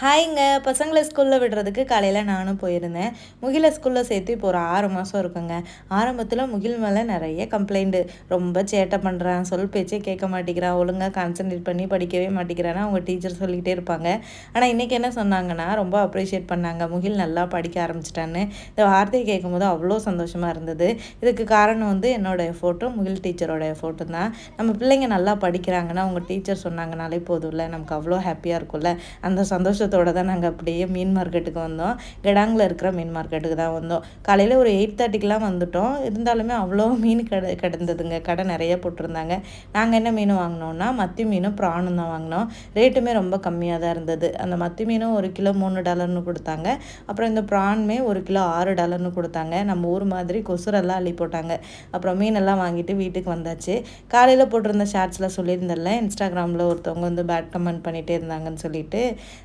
ஹாய்ங்க. பசங்களை ஸ்கூலில் விடுறதுக்கு காலையில் நானும் போயிருந்தேன். முகிலை ஸ்கூலில் சேர்த்து இப்போ ஒரு ஆறு மாதம் இருக்குங்க. ஆரம்பத்தில் முகில் மேலே நிறைய கம்ப்ளைண்ட்டு ரொம்ப சேட்டை பண்ணுறான் சொல் பேச்சே கேட்க மாட்டேங்கிறான் ஒழுங்காக கான்சன்ட்ரேட் பண்ணி படிக்கவே மாட்டேங்கிறான்னு அவங்க டீச்சர் சொல்லிகிட்டே இருப்பாங்க. ஆனால் இன்றைக்கி என்ன சொன்னாங்கன்னா ரொம்ப அப்ரிஷியேட் பண்ணாங்க. முகில் நல்லா படிக்க ஆரம்பிச்சிட்டான்னு. இந்த வார்த்தையை கேட்கும்போது அவ்வளோ சந்தோஷமாக இருந்தது. இதுக்கு காரணம் வந்து என்னோடய ஃபோட்டோ முகில் டீச்சரோட ஃபோட்டோ தான். நம்ம பிள்ளைங்க நல்லா படிக்கிறாங்கன்னா அவங்க டீச்சர் சொன்னாங்கனாலே போதும்ல. நமக்கு அவ்வளோ ஹாப்பியாக இருக்கும்ல. அந்த சந்தோஷம் கூட்டத்தோடு தான் நாங்கள் அப்படியே மீன் மார்க்கெட்டுக்கு வந்தோம். கெடாங்கில் இருக்கிற மீன் மார்க்கெட்டுக்கு தான் வந்தோம். காலையில் ஒரு எயிட் தேர்ட்டிக்கெலாம் வந்துட்டோம். இருந்தாலுமே அவ்வளோ மீன் கடை கிடந்ததுங்க. கடை நிறைய போட்டிருந்தாங்க. நாங்கள் என்ன மீன் வாங்கினோன்னா மத்தி மீனும் ப்ரானும் தான் வாங்கினோம். ரேட்டுமே ரொம்ப கம்மியாக தான் இருந்தது. அந்த மத்தி மீனும் ஒரு கிலோ மூணு டாலர்னு கொடுத்தாங்க. அப்புறம் இந்த ப்ரானுமே ஒரு கிலோ ஆறு டாலர்னு கொடுத்தாங்க. நம்ம ஊர் மாதிரி கொசுரெல்லாம் அள்ளி போட்டாங்க. அப்புறம் மீனெல்லாம் வாங்கிட்டு வீட்டுக்கு வந்தாச்சு. காலையில் போட்டிருந்த ஷார்ட்ஸில் சொல்லியிருந்தேன்ல இன்ஸ்டாகிராமில் ஒருத்தவங்க வந்து பேட் கமெண்ட் பண்ணிகிட்டே இருந்தாங்கன்னு சொல்லிட்டு.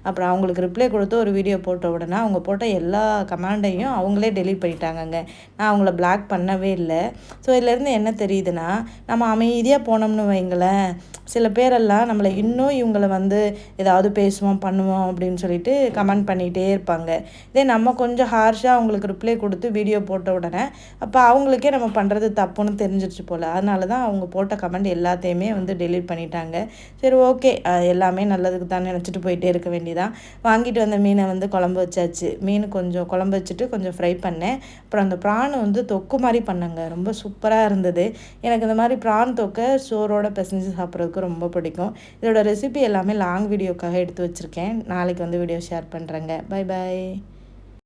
அப்புறம் அவங்களுக்கு ரிப்ளை கொடுத்து ஒரு வீடியோ போட்ட உடனே அவங்க போட்ட எல்லா கமாண்டையும் அவங்களே டெலீட் பண்ணிட்டாங்கங்க. நான் அவங்கள பிளாக் பண்ணவே இல்லை. ஸோ இதுலேருந்து என்ன தெரியுதுன்னா நம்ம அமைதியாக போனோம்னு வைங்களேன். சில பேரெல்லாம் நம்மளை இன்னும் இவங்களை வந்து ஏதாவது பேசுவோம் பண்ணுவோம் அப்படின்னு சொல்லிட்டு கமெண்ட் பண்ணிகிட்டே இருப்பாங்க. இதே நம்ம கொஞ்சம் ஹார்ஷாக அவங்களுக்கு ரிப்ளை கொடுத்து வீடியோ போட்ட உடனே அப்போ அவங்களுக்கே நம்ம பண்ணுறது தப்புன்னு தெரிஞ்சிருச்சு போல். அதனால தான் அவங்க போட்ட கமெண்ட் எல்லாத்தையுமே வந்து டெலீட் பண்ணிட்டாங்க. சரி ஓகே எல்லாமே நல்லதுக்கு தான் நினச்சிட்டு போயிட்டே இருக்க வேண்டியதான் வாங்கிட்டு வந்த மீனை வந்து குழம்பு வச்சாச்சு. மீன் கொஞ்சம் குழம்பு வச்சுட்டு கொஞ்சம் ஃப்ரை பண்ணேன். அப்புறம் அந்த ப்ரான் வந்து தொக்கு மாதிரி பண்ணேங்க. ரொம்ப சூப்பராக இருந்தது. எனக்கு இந்த மாதிரி ப்ரான் தொக்கை சோறோட பிசைஞ்சு சாப்பிட்றதுக்கு ரொம்ப பிடிக்கும். இதோட ரெசிபி எல்லாமே லாங் வீடியோக்காக எடுத்து வச்சுருக்கேன். நாளைக்கு வந்து வீடியோ ஷேர் பண்ணுறேங்க பை பாய்